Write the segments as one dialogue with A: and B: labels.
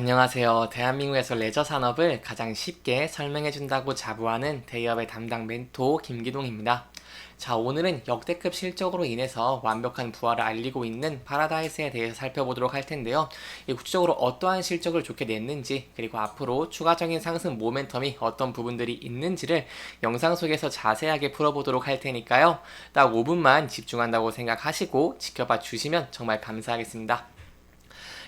A: 안녕하세요. 대한민국에서 레저 산업을 가장 쉽게 설명해 준다고 자부하는 대기업의 담당 멘토 김기동입니다. 자, 오늘은 역대급 실적으로 인해서 완벽한 부활을 알리고 있는 파라다이스에 대해서 살펴보도록 할 텐데요. 이 구체적으로 어떠한 실적을 좋게 냈는지, 그리고 앞으로 추가적인 상승 모멘텀이 어떤 부분들이 있는지를 영상 속에서 자세하게 풀어보도록 할 테니까요. 딱 5분만 집중한다고 생각하시고 지켜봐 주시면 정말 감사하겠습니다.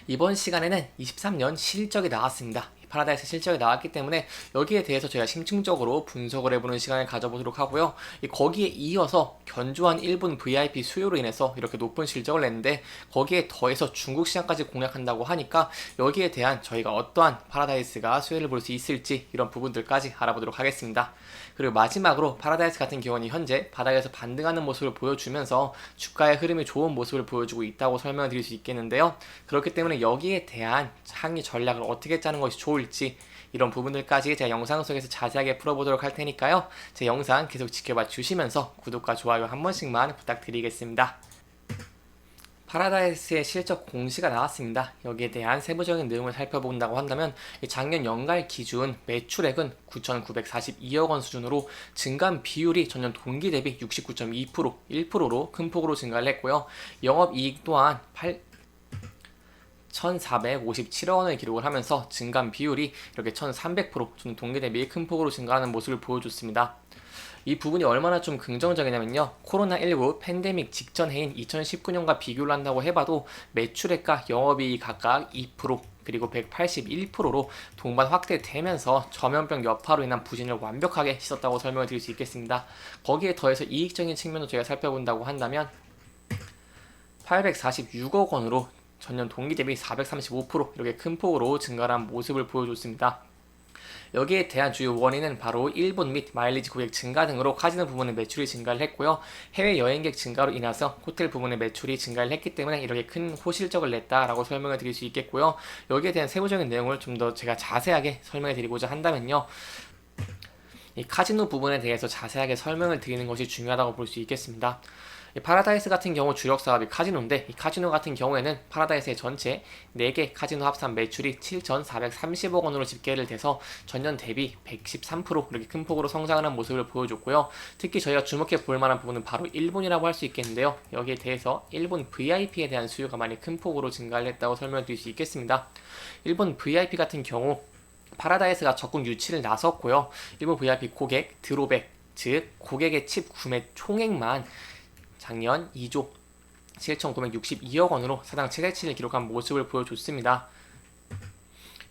A: 이번 시간에는 23년 실적이 나왔습니다. 파라다이스 실적이 나왔기 때문에 여기에 대해서 저희가 심층적으로 분석을 해보는 시간을 가져보도록 하고요. 거기에 이어서 견조한 일본 VIP 수요로 인해서 이렇게 높은 실적을 냈는데 거기에 더해서 중국 시장까지 공략한다고 하니까 여기에 대한 저희가 어떠한 파라다이스가 수혜를 볼 수 있을지 이런 부분들까지 알아보도록 하겠습니다. 그리고 마지막으로 파라다이스 같은 경우는 현재 바닥에서 반등하는 모습을 보여주면서 주가의 흐름이 좋은 모습을 보여주고 있다고 설명을 드릴 수 있겠는데요. 그렇기 때문에 여기에 대한 상위 전략을 어떻게 짜는 것이 좋을지 이런 부분들까지 제가 영상 속에서 자세하게 풀어보도록 할 테니까요. 제 영상 계속 지켜봐 주시면서 구독과 좋아요 한 번씩만 부탁드리겠습니다. 파라다이스의 실적 공시가 나왔습니다. 여기에 대한 세부적인 내용을 살펴본다고 한다면 작년 연갈 기준 매출액은 9,942억 원 수준으로 증감 비율이 전년 동기 대비 69.2% 1%로 큰 폭으로 증가를 했고요. 영업이익 또한 8 1,457억 원을 기록을 하면서 증감 비율이 이렇게 1,300% 동기 대비 큰 폭으로 증가하는 모습을 보여줬습니다. 이 부분이 얼마나 좀 긍정적이냐면요. 코로나19 팬데믹 직전 해인 2019년과 비교를 한다고 해봐도 매출액과 영업이익 각각 2% 그리고 181%로 동반 확대되면서 전면병 여파로 인한 부진을 완벽하게 씻었다고 설명을 드릴 수 있겠습니다. 거기에 더해서 이익적인 측면도 저희가 살펴본다고 한다면 846억 원으로 전년 동기 대비 435% 이렇게 큰 폭으로 증가한 모습을 보여줬습니다. 여기에 대한 주요 원인은 바로 일본 및 마일리지 고객 증가 등으로 카지노 부분의 매출이 증가를 했고요. 해외 여행객 증가로 인해서 호텔 부분의 매출이 증가를 했기 때문에 이렇게 큰 호실적을 냈다라고 설명을 드릴 수 있겠고요. 여기에 대한 세부적인 내용을 좀 더 제가 자세하게 설명해 드리고자 한다면요. 이 카지노 부분에 대해서 자세하게 설명을 드리는 것이 중요하다고 볼 수 있겠습니다. 파라다이스 같은 경우 주력 사업이 카지노인데 이 카지노 같은 경우에는 파라다이스의 전체 4개 카지노 합산 매출이 7,430억 원으로 집계를 돼서 전년 대비 113% 이렇게 큰 폭으로 성장하는 모습을 보여줬고요. 특히 저희가 주목해 볼 만한 부분은 바로 일본이라고 할 수 있겠는데요. 여기에 대해서 일본 VIP에 대한 수요가 많이 큰 폭으로 증가를 했다고 설명드릴 수 있겠습니다. 일본 VIP 같은 경우 파라다이스가 적극 유치를 나섰고요. 일본 VIP 고객 드로백 즉 고객의 칩 구매 총액만 작년 2조 7,962억 원으로 사상 최대치를 기록한 모습을 보여줬습니다.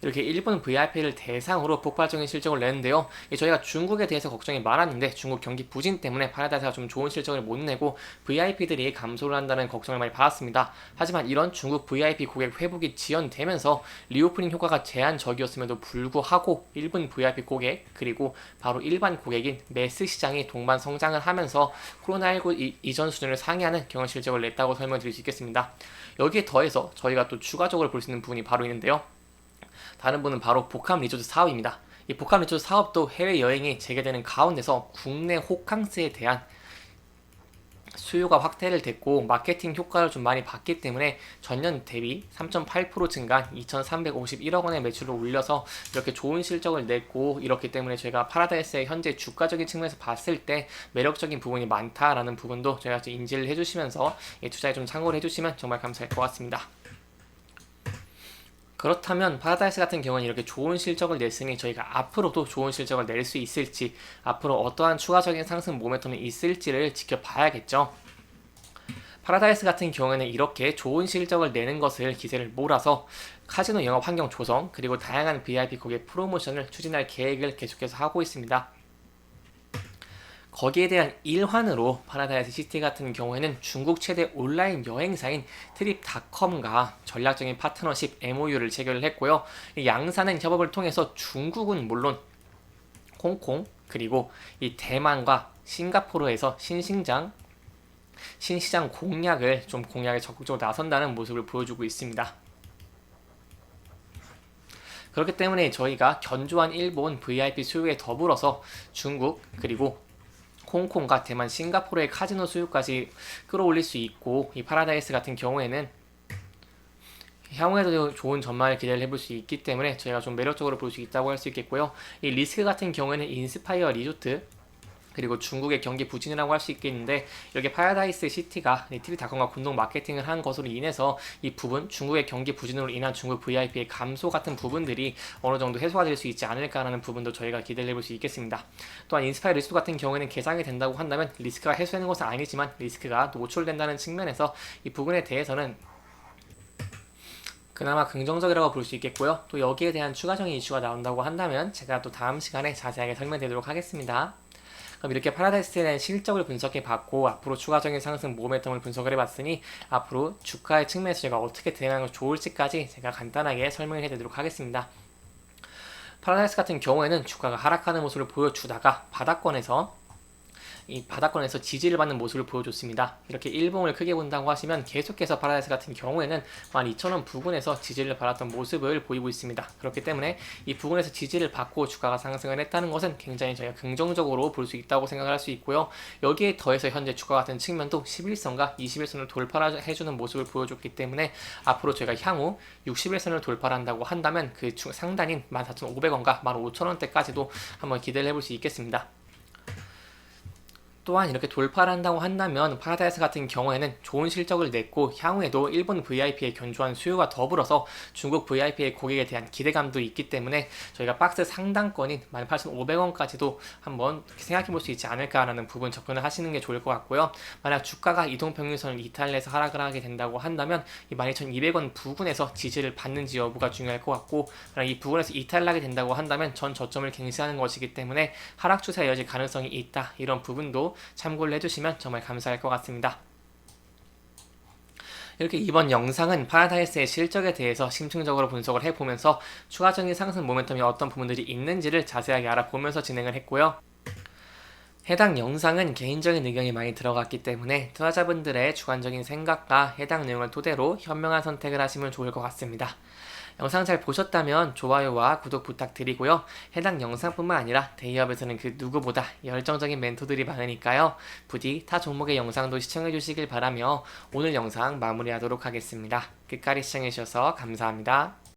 A: 이렇게 일본 VIP를 대상으로 폭발적인 실적을 내는데요. 저희가 중국에 대해서 걱정이 많았는데 중국 경기 부진 때문에 파라다이스가 좀 좋은 실적을 못 내고 VIP들이 감소를 한다는 걱정을 많이 받았습니다. 하지만 이런 중국 VIP 고객 회복이 지연되면서 리오프닝 효과가 제한적이었음에도 불구하고 일본 VIP 고객 그리고 바로 일반 고객인 매스 시장이 동반 성장을 하면서 코로나19 이전 수준을 상회하는 경영 실적을 냈다고 설명드릴 수 있겠습니다. 여기에 더해서 저희가 또 추가적으로 볼 수 있는 부분이 바로 있는데요. 다른 분은 바로 복합 리조트 사업입니다. 이 복합 리조트 사업도 해외 여행이 재개되는 가운데서 국내 호캉스에 대한 수요가 확대를 됐고 마케팅 효과를 좀 많이 봤기 때문에 전년 대비 3.8% 증가한 2,351억 원의 매출을 올려서 이렇게 좋은 실적을 냈고 이렇기 때문에 저희가 파라다이스의 현재 주가적인 측면에서 봤을 때 매력적인 부분이 많다라는 부분도 좀 인지를 해주시면서 투자에 좀 참고를 해주시면 정말 감사할 것 같습니다. 그렇다면 파라다이스 같은 경우는 이렇게 좋은 실적을 냈으니 저희가 앞으로도 좋은 실적을 낼 수 있을지 앞으로 어떠한 추가적인 상승 모멘텀이 있을지를 지켜봐야겠죠. 파라다이스 같은 경우에는 이렇게 좋은 실적을 내는 것을 기세를 몰아서 카지노 영업 환경 조성 그리고 다양한 VIP 고객 프로모션을 추진할 계획을 계속해서 하고 있습니다. 거기에 대한 일환으로 파라다이스 시티 같은 경우에는 중국 최대 온라인 여행사인 트립닷컴과 전략적인 파트너십 MOU를 체결을 했고요. 양사는 협업을 통해서 중국은 물론 홍콩 그리고 이 대만과 싱가포르에서 신신장 신시장 공략을 좀 공략에 적극적으로 나선다는 모습을 보여주고 있습니다. 그렇기 때문에 저희가 견조한 일본 VIP 수요에 더불어서 중국 그리고 홍콩과 대만, 싱가포르의 카지노 수요까지 끌어올릴 수 있고 이 파라다이스 같은 경우에는 향후에도 좋은 전망을 기대를 해볼 수 있기 때문에 저희가 좀 매력적으로 볼 수 있다고 할 수 있겠고요. 이 리스크 같은 경우에는 인스파이어 리조트 그리고 중국의 경기 부진이라고 할 수 있겠는데 이렇게 파라다이스 시티가 TV닷컴과 공동 마케팅을 한 것으로 인해서 이 부분 중국의 경기 부진으로 인한 중국 VIP의 감소 같은 부분들이 어느 정도 해소가 될 수 있지 않을까라는 부분도 저희가 기대를 해볼 수 있겠습니다. 또한 인스파이어 리스트 같은 경우에는 개장이 된다고 한다면 리스크가 해소되는 것은 아니지만 리스크가 노출된다는 측면에서 이 부분에 대해서는 그나마 긍정적이라고 볼 수 있겠고요. 또 여기에 대한 추가적인 이슈가 나온다고 한다면 제가 또 다음 시간에 자세하게 설명드리도록 하겠습니다. 그럼 이렇게 파라다이스에 대한 실적을 분석해 봤고 앞으로 추가적인 상승 모멘텀을 분석을 해봤으니 앞으로 주가의 측면에서 제가 어떻게 대응하는 게 좋을지까지 제가 간단하게 설명을 해드리도록 하겠습니다. 파라다이스 같은 경우에는 주가가 하락하는 모습을 보여주다가 바닥권에서 이 바닥권에서 지지를 받는 모습을 보여줬습니다. 이렇게 일봉을 크게 본다고 하시면 계속해서 파라다이스 같은 경우에는 12,000원 부근에서 지지를 받았던 모습을 보이고 있습니다. 그렇기 때문에 이 부근에서 지지를 받고 주가가 상승을 했다는 것은 굉장히 저희가 긍정적으로 볼 수 있다고 생각을 할 수 있고요. 여기에 더해서 현재 주가 같은 측면도 11선과 21선을 돌파해주는 모습을 보여줬기 때문에 앞으로 저희가 향후 61선을 돌파한다고 한다면 그 상단인 14,500원과 15,000원대까지도 한번 기대를 해볼 수 있겠습니다. 또한 이렇게 돌파를 한다고 한다면 파라다이스 같은 경우에는 좋은 실적을 냈고 향후에도 일본 VIP의 견조한 수요가 더불어서 중국 VIP의 고객에 대한 기대감도 있기 때문에 저희가 박스 상단권인 18,500원까지도 한번 생각해 볼 수 있지 않을까라는 부분 접근을 하시는 게 좋을 것 같고요. 만약 주가가 이동평균선을 이탈해서 하락을 하게 된다고 한다면 이 12,200원 부근에서 지지를 받는지 여부가 중요할 것 같고 만약 이 부분에서 이탈하게 된다고 한다면 전 저점을 갱신하는 것이기 때문에 하락 추세가 이어질 가능성이 있다 이런 부분 도 참고를 해주시면 정말 감사할 것 같습니다. 이렇게 이번 영상은 파라다이스의 실적에 대해서 심층적으로 분석을 해보면서 추가적인 상승 모멘텀이 어떤 부분들이 있는지를 자세하게 알아보면서 진행을 했고요. 해당 영상은 개인적인 의견이 많이 들어갔기 때문에 투자자분들의 주관적인 생각과 해당 내용을 토대로 현명한 선택을 하시면 좋을 것 같습니다. 영상 잘 보셨다면 좋아요와 구독 부탁드리고요. 해당 영상뿐만 아니라 대기업에서는 그 누구보다 열정적인 멘토들이 많으니까요. 부디 타 종목의 영상도 시청해 주시길 바라며 오늘 영상 마무리하도록 하겠습니다. 끝까지 시청해 주셔서 감사합니다.